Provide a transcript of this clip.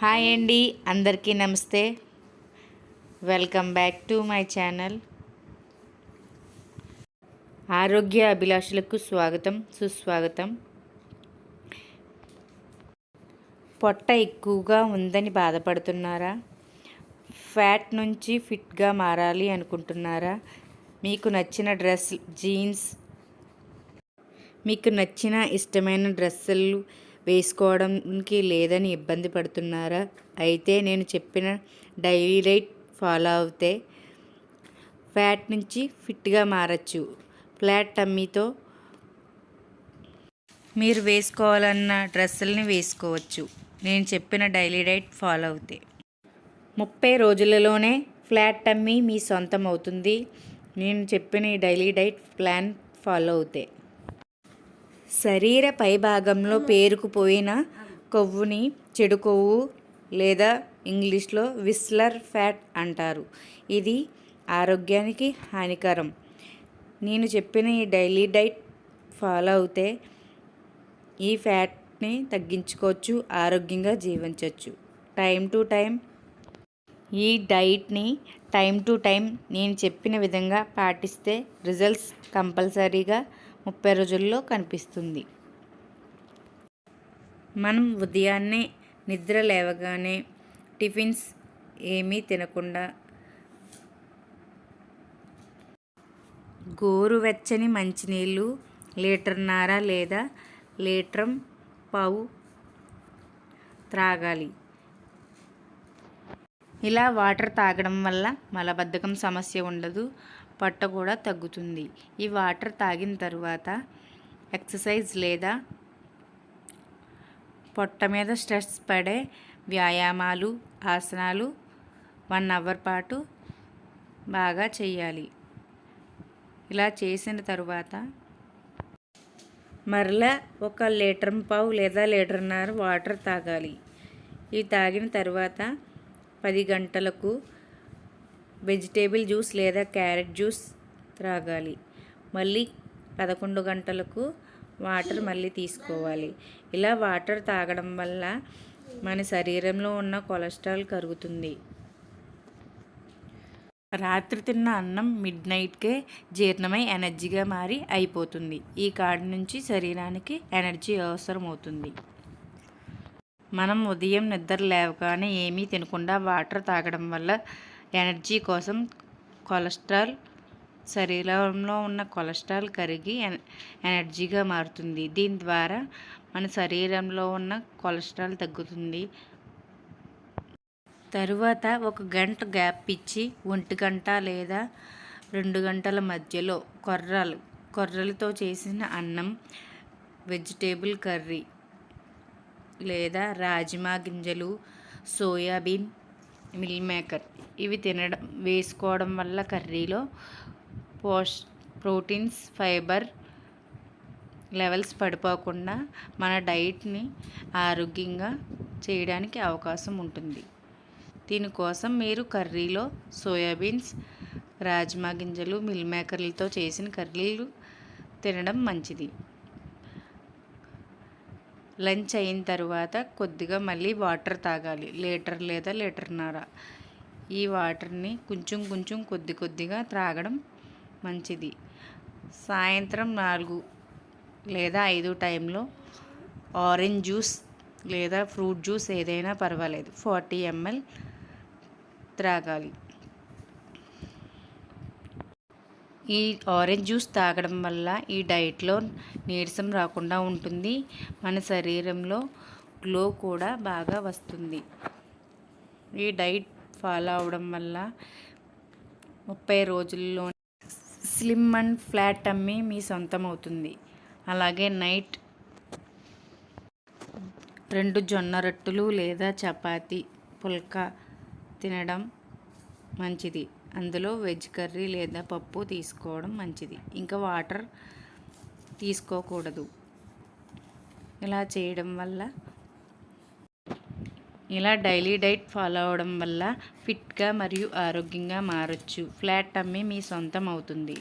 Hi అండి అందరికీ నమస్తే. Welcome back to my channel ఆరోగ్య అభిలాషులకు స్వాగతం సుస్వాగతం. పొట్ట ఎక్కువగా ఉందని బాధపడుతున్నారా? ఫ్యాట్ నుంచి ఫిట్గా మారాలి అనుకుంటున్నారా? మీకు నచ్చిన డ్రెస్ జీన్స్ మీకు నచ్చిన ఇష్టమైన డ్రెస్సులు వేసుకోవడానికి లేదని ఇబ్బంది పడుతున్నారా? అయితే నేను చెప్పిన డైలీ డైట్ ఫాలో అవుతే ఫ్యాట్ నుంచి ఫిట్గా మారచ్చు. ఫ్లాట్ టమ్మీతో మీరు వేసుకోవాలన్న డ్రెస్సుల్ని వేసుకోవచ్చు. నేను చెప్పిన డైలీ డైట్ ఫాలో అవుతే. ముప్పై రోజులలోనే ఫ్లాట్ టమ్మీ మీ సొంతం అవుతుంది నేను చెప్పిన ఈ డైలీ డైట్ ప్లాన్ ఫాలో అవుతే. శరీర పైభాగంలో పేరుకుపోయిన కొవ్వుని చెడు కొవ్వు లేదా ఇంగ్లీష్లో విస్లర్ ఫ్యాట్ అంటారు. ఇది ఆరోగ్యానికి హానికరం. నేను చెప్పిన ఈ డైలీ డైట్ ఫాలో అవుతే ఈ ఫ్యాట్ని తగ్గించుకోవచ్చు ఆరోగ్యంగా జీవించవచ్చు. Time to time. ఈ డైట్ని టైం టు టైం నేను చెప్పిన విధంగా పాటిస్తే రిజల్ట్స్ కంపల్సరీగా ముప్పై రోజుల్లో కనిపిస్తుంది. మనం ఉదయాన్నే నిద్ర లేవగానే టిఫిన్స్ ఏమీ తినకుండా గోరువెచ్చని మంచినీళ్ళు లీటర్న్నర లేదా లీటర్ పావు త్రాగాలి. ఇలా వాటర్ తాగడం వల్ల మలబద్ధకం సమస్య ఉండదు. పొట్ట కూడా తగ్గుతుంది. ఈ వాటర్ తాగిన తర్వాత ఎక్సర్సైజ్ లేదా పొట్ట మీద స్ట్రెస్ పడే వ్యాయామాలు ఆసనాలు వన్ అవర్ పాటు బాగా చేయాలి. ఇలా చేసిన తర్వాత మరలా ఒక లీటర్ పావు లేదా లీటర్న్నర వాటర్ తాగాలి. ఇవి తాగిన తర్వాత పది గంటలకు వెజిటేబుల్ జ్యూస్ లేదా క్యారెట్ జ్యూస్ త్రాగాలి. మళ్ళీ పదకొండు గంటలకు వాటర్ మళ్ళీ తీసుకోవాలి. ఇలా వాటర్ తాగడం వల్ల మన శరీరంలో ఉన్న కొలెస్ట్రాల్ కరుగుతుంది. రాత్రి తిన్న అన్నం మిడ్ నైట్కే జీర్ణమై ఎనర్జీగా మారి అయిపోతుంది. ఈ కాడి నుంచి శరీరానికి ఎనర్జీ అవసరం అవుతుంది మనం ఉదయం నిద్ర లేవగానే ఏమీ తినకుండా వాటర్ తాగడం వల్ల ఎనర్జీ కోసం కొలెస్ట్రాల్ శరీరంలో ఉన్న కొలెస్ట్రాల్ కరిగి ఎనర్జీగా మారుతుంది. దీని ద్వారా మన శరీరంలో ఉన్న కొలెస్ట్రాల్ తగ్గుతుంది. తరువాత ఒక గంట గ్యాప్ ఇచ్చి ఒంటి గంట లేదా రెండు గంటల మధ్యలో కొర్రలు కొర్రలతో చేసిన అన్నం వెజిటేబుల్ కర్రీ లేదా రాజ్మా గింజలు సోయాబీన్ మిల్ మేకర్. ఇవి తినడం వేసుకోవడం వల్ల కర్రీలో పోష్ ప్రోటీన్స్ ఫైబర్ లెవెల్స్ పడిపోకుండా మన డైట్ని ఆరోగ్యంగా చేయడానికి అవకాశం ఉంటుంది. దీనికోసం మీరు కర్రీలో సోయాబీన్స్ రాజ్మా గింజలు మిల్ మేకర్లతో చేసిన కర్రీలు తినడం మంచిది. లంచ్ అయిన తర్వాత కొద్దిగా మళ్ళీ వాటర్ తాగాలి. లీటర్ లేదా లీటర్న్నర. ఈ వాటర్ని కొంచెం కొంచెం కొద్ది కొద్దిగా త్రాగడం మంచిది. సాయంత్రం నాలుగు లేదా ఐదు టైంలో ఆరెంజ్ జ్యూస్ లేదా ఫ్రూట్ జ్యూస్ ఏదైనా పర్వాలేదు. ఫార్టీ ఎంఎల్ త్రాగాలి. ఈ ఆరెంజ్ జ్యూస్ తాగడం వల్ల ఈ డైట్లో నీరసం రాకుండా ఉంటుంది. మన శరీరంలో గ్లో కూడా బాగా వస్తుంది. ఈ డైట్ ఫాలో అవడం వల్ల ముప్పై రోజుల్లో స్లిమ్ అండ్ ఫ్లాట్ అమ్మి మీ సొంతం అవుతుంది అలాగే నైట్ రెండు జొన్న రొట్టెలు లేదా చపాతి పుల్కా తినడం మంచిది. అందులో వెజ్ కర్రీ లేదా పప్పు తీసుకోవడం మంచిది. ఇంకా వాటర్ తీసుకోకూడదు. ఇలా చేయడం వల్ల ఇలా డైలీ డైట్ ఫాలో అవడం వల్ల ఫిట్గా మరియు ఆరోగ్యంగా మారచ్చు. ఫ్లాట్ అమ్మి మీ సొంతం అవుతుంది.